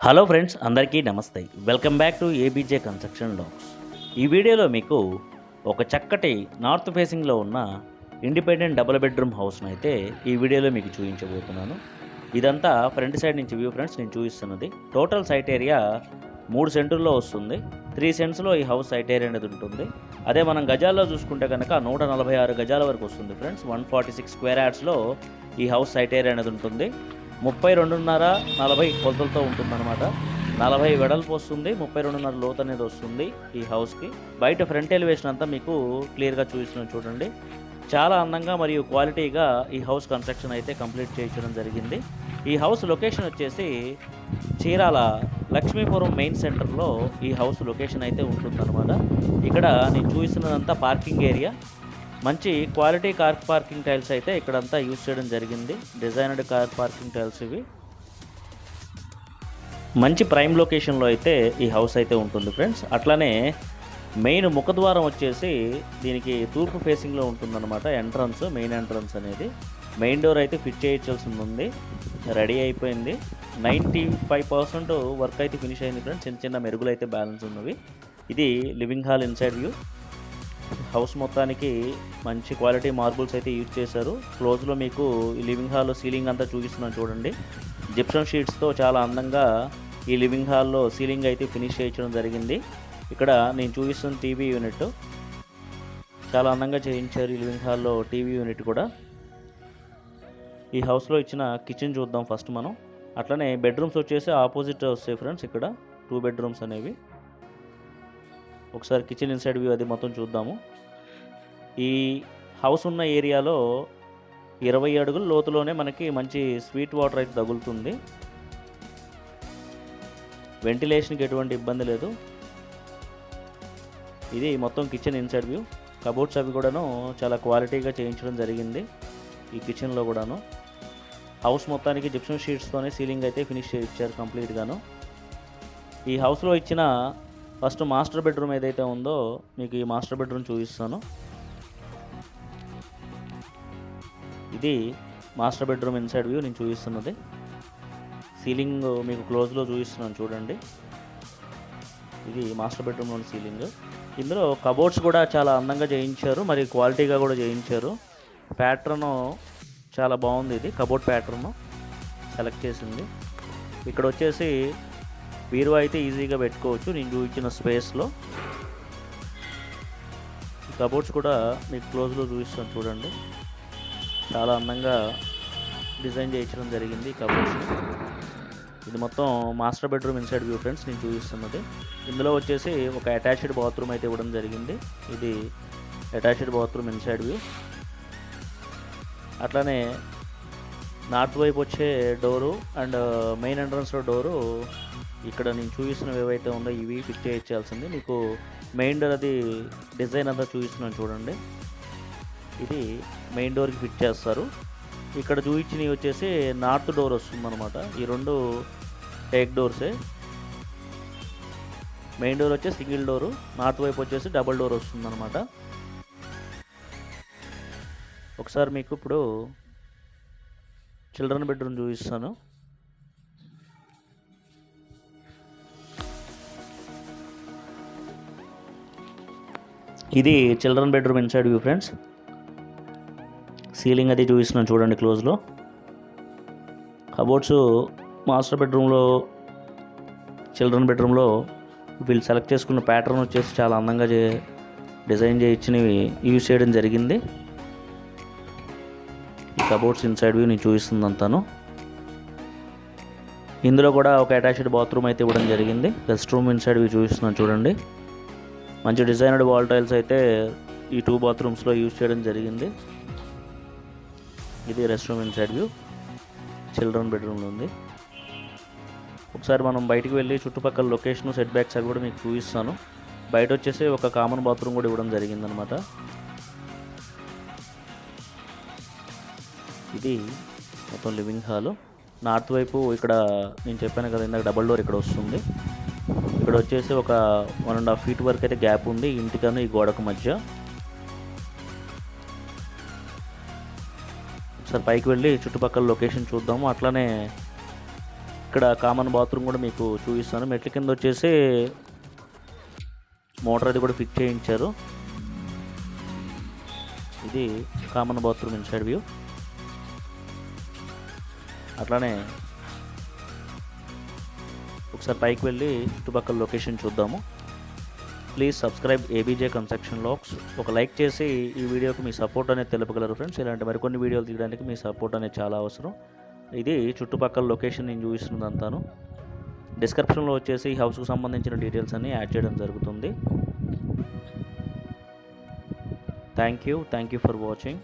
Hello friends అందరికీ నమస్తే. Welcome back to ABJ construction docs ఈ వీడియోలో మీకు ఒక చక్కటి నార్త్ ఫేసింగ్లో ఉన్న ఇండిపెండెంట్ డబుల్ బెడ్రూమ్ హౌస్ను అయితే ఈ వీడియోలో మీకు చూపించబోతున్నాను. ఇదంతా ఫ్రంట్ సైడ్ నుంచి వ్యూ ఫ్రెండ్స్ నేను చూపిస్తున్నది. టోటల్ సైట్ ఏరియా మూడు సెంటుల్లో వస్తుంది. త్రీ సెంట్స్లో ఈ హౌస్ సైట్ ఏరియా అనేది ఉంటుంది. అదే మనం గజాల్లో చూసుకుంటే కనుక నూట నలభై ఆరు గజాల వరకు వస్తుంది friends. One forty six square యార్డ్స్లో ఈ హౌస్ సైట్ ఏరియా అనేది ఉంటుంది. ముప్పై రెండున్నర నలభై కొలతలతో ఉంటుందన్నమాట. నలభై వెడల్పు వస్తుంది ముప్పై రెండున్నర లోతు అనేది వస్తుంది ఈ హౌస్కి. బయట ఫ్రంట్ ఎలివేషన్ అంతా మీకు క్లియర్గా చూపిస్తున్నాను చూడండి. చాలా అందంగా మరియు క్వాలిటీగా ఈ హౌస్ కన్స్ట్రక్షన్ అయితే కంప్లీట్ చేయించడం జరిగింది. ఈ హౌస్ లొకేషన్ వచ్చేసి చీరాల లక్ష్మీపురం మెయిన్ సెంటర్లో ఈ హౌస్ లొకేషన్ అయితే ఉంటుందన్నమాట. ఇక్కడ నేను చూపిస్తున్నదంతా పార్కింగ్ ఏరియా. మంచి క్వాలిటీ కార్ పార్కింగ్ టైల్స్ అయితే ఇక్కడంతా యూజ్ చేయడం జరిగింది. డిజైనర్డ్ కార్ పార్కింగ్ టైల్స్ ఇవి. మంచి ప్రైమ్ లొకేషన్లో అయితే ఈ హౌస్ అయితే ఉంటుంది ఫ్రెండ్స్. అట్లానే మెయిన్ ముఖద్వారం వచ్చేసి దీనికి తూర్పు ఫేసింగ్లో ఉంటుందన్నమాట ఎంట్రన్స్ మెయిన్ ఎంట్రన్స్ అనేది. మెయిన్ డోర్ అయితే ఫిట్ చేయించాల్సి ఉంది. రెడీ అయిపోయింది. నైంటీ ఫైవ్ పర్సెంట్ వర్క్ అయితే ఫినిష్ అయింది ఫ్రెండ్స్. చిన్న చిన్న మెరుగులు అయితే బ్యాలెన్స్ ఉన్నవి. ఇది living hall inside view. House మొత్తానికి మంచి క్వాలిటీ మార్బుల్స్ అయితే యూజ్ చేశారు. క్లోజ్లో మీకు ఈ లివింగ్ హాల్ సీలింగ్ అంతా చూపిస్తున్నాను చూడండి. జిప్సమ్ షీట్స్తో చాలా అందంగా ఈ లివింగ్ హాల్లో సీలింగ్ అయితే ఫినిష్ చేయించడం జరిగింది. ఇక్కడ నేను చూపిస్తున్న టీవీ యూనిట్ చాలా అందంగా చేయించారు ఈ లివింగ్ హాల్లో టీవీ యూనిట్ కూడా. ఈ హౌస్లో ఇచ్చిన కిచెన్ చూద్దాం ఫస్ట్ మనం. అట్లనే బెడ్రూమ్స్ వచ్చేసి ఆపోజిట్ వస్తాయి ఫ్రెండ్స్ ఇక్కడ. టూ బెడ్రూమ్స్ అనేవి. ఒకసారి కిచెన్ ఇన్సైడ్ వ్యూ అది మొత్తం చూద్దాము. ఈ హౌస్ ఉన్న ఏరియాలో ఇరవై అడుగుల లోతులోనే మనకి మంచి స్వీట్ వాటర్ అయితే తగులుతుంది. వెంటిలేషన్కి ఎటువంటి ఇబ్బంది లేదు. ఇది మొత్తం కిచెన్ ఇన్సైడ్ వ్యూ. కబోర్డ్స్ అవి కూడాను చాలా క్వాలిటీగా చేయించడం జరిగింది ఈ కిచెన్లో కూడాను. హౌస్ మొత్తానికి జిప్సం షీట్స్తోనే సీలింగ్ అయితే ఫినిష్ ఇచ్చారు కంప్లీట్గాను. ఈ హౌస్లో ఇచ్చిన ఫస్ట్ మాస్టర్ బెడ్రూమ్ ఏదైతే ఉందో మీకు ఈ మాస్టర్ బెడ్రూమ్ చూపిస్తాను. ఇది మాస్టర్ బెడ్రూమ్ ఇన్సైడ్ వ్యూ నేను చూపిస్తున్నది. సీలింగ్ మీకు క్లోజ్లో చూపిస్తున్నాను చూడండి. ఇది మాస్టర్ బెడ్రూమ్లోని సీలింగ్. ఇందులో కబోర్డ్స్ కూడా చాలా అందంగా చేయించారు మరి క్వాలిటీగా కూడా చేయించారు. ప్యాటర్న్ చాలా బాగుంది ఇది కబోర్డ్ ప్యాటర్న్ సెలెక్ట్ చేసింది. ఇక్కడ వచ్చేసి బీరువా అయితే ఈజీగా పెట్టుకోవచ్చు. నేను చూపించిన స్పేస్లో. కబోర్డ్స్ కూడా మీకు క్లోజ్లో చూపిస్తాను చూడండి. చాలా అందంగా డిజైన్ చేయించడం జరిగింది కబోర్డ్స్. ఇది మొత్తం master bedroom inside view friends నేను చూపిస్తున్నది. ఇందులో వచ్చేసి ఒక అటాచ్డ్ బాత్రూమ్ అయితే ఇవ్వడం జరిగింది. ఇది అటాచ్డ్ బాత్రూమ్ ఇన్సైడ్ వ్యూ. అట్లానే నార్త్ వైపు వచ్చే డోరు అండ్ మెయిన్ ఎంట్రన్స్లో డోరు. ఇక్కడ నేను చూపిస్తున్నవి ఏవైతే ఉందో ఇవి ఫిట్ చేయించాల్సింది మీకు మెయిన్ డోర్ అది డిజైన్ అంతా చూపిస్తున్నాను చూడండి. ఇది మెయిన్ డోర్కి ఫిట్ చేస్తారు. ఇక్కడ చూపించినవి వచ్చేసి నార్త్ డోర్ వస్తుందన్నమాట. ఈ రెండు టేక్ డోర్సే మెయిన్ డోర్ వచ్చేసి సింగిల్ డోరు నార్త్ వైపు వచ్చేసి డబుల్ డోర్ వస్తుందన్నమాట. ఒకసారి మీకు ఇప్పుడు చిల్డ్రన్ బెడ్రూమ్ చూపిస్తాను. ఇది children bedroom inside view friends. Ceiling అది చూపిస్తున్నాను చూడండి క్లోజ్లో కబోర్డ్స్ మాస్టర్ బెడ్రూమ్లో చిల్డ్రన్ బెడ్రూమ్లో వీళ్ళు సెలెక్ట్ చేసుకున్న ప్యాటర్న్ వచ్చేసి చాలా అందంగా చే డిజైన్ చేయించినవి యూజ్ చేయడం జరిగింది. కబోర్డ్స్ ఇన్సైడ్ వ్యూ నేను చూపిస్తుందంతాను. ఇందులో కూడా ఒక అటాచ్డ్ బాత్రూమ్ అయితే ఇవ్వడం జరిగింది. రెస్ట్ రూమ్ ఇన్సైడ్ వ్యూ చూపిస్తున్నాను చూడండి. మంచి డిజైనర్డ్ వాల్ టైల్స్ అయితే ఈ టూ బాత్రూమ్స్లో యూజ్ చేయడం జరిగింది. ఇది rest room inside view. Children బెడ్రూమ్లో ఉంది. ఒకసారి మనం బయటికి వెళ్ళి చుట్టుపక్కల లొకేషన్ సెట్ బ్యాక్స్ అవి కూడా మీకు చూపిస్తాను. బయట వచ్చేసి ఒక కామన్ బాత్రూమ్ కూడా ఇవ్వడం జరిగిందనమాట. ఇది మొత్తం లివింగ్ హాలు. నార్త్ వైపు ఇక్కడ నేను చెప్పాను కదా ఇందాక డబల్ డోర్ ఇక్కడ వస్తుంది. ఇక్కడ వచ్చేసి ఒక వన్ అండ్ హాఫ్ ఫీట్ వరకు అయితే గ్యాప్ ఉంది ఇంటికను ఈ గోడకు మధ్య. ఒకసారి పైకి వెళ్ళి చుట్టుపక్కల లొకేషన్ చూద్దాము. అట్లానే ఇక్కడ కామన్ బాత్రూమ్ కూడా మీకు చూపిస్తాను. మెట్ల కింద వచ్చేసి మోటార్ అది కూడా ఫిట్ చేయించారు. ఇది కామన్ బాత్రూమ్ ఇన్సైడ్ వ్యూ అట్లానే ఒకసారి పైకి వెళ్ళి చుట్టుపక్కల లొకేషన్ చూద్దాము. Please subscribe ABJ construction locks ఒక లైక్ చేసి ఈ వీడియోకి మీ సపోర్ట్ అనేది తెలుపగలరు ఫ్రెండ్స్ ఇలాంటి మరికొన్ని వీడియోలు తీయడానికి మీ సపోర్ట్ అనేది చాలా అవసరం. ఇది చుట్టుపక్కల లొకేషన్ నేను చూపిస్తున్నదంతాను. డిస్క్రిప్షన్లో వచ్చేసి ఈ హౌస్కు సంబంధించిన డీటెయిల్స్ అన్ని యాడ్ చేయడం జరుగుతుంది. Thank you thank you for watching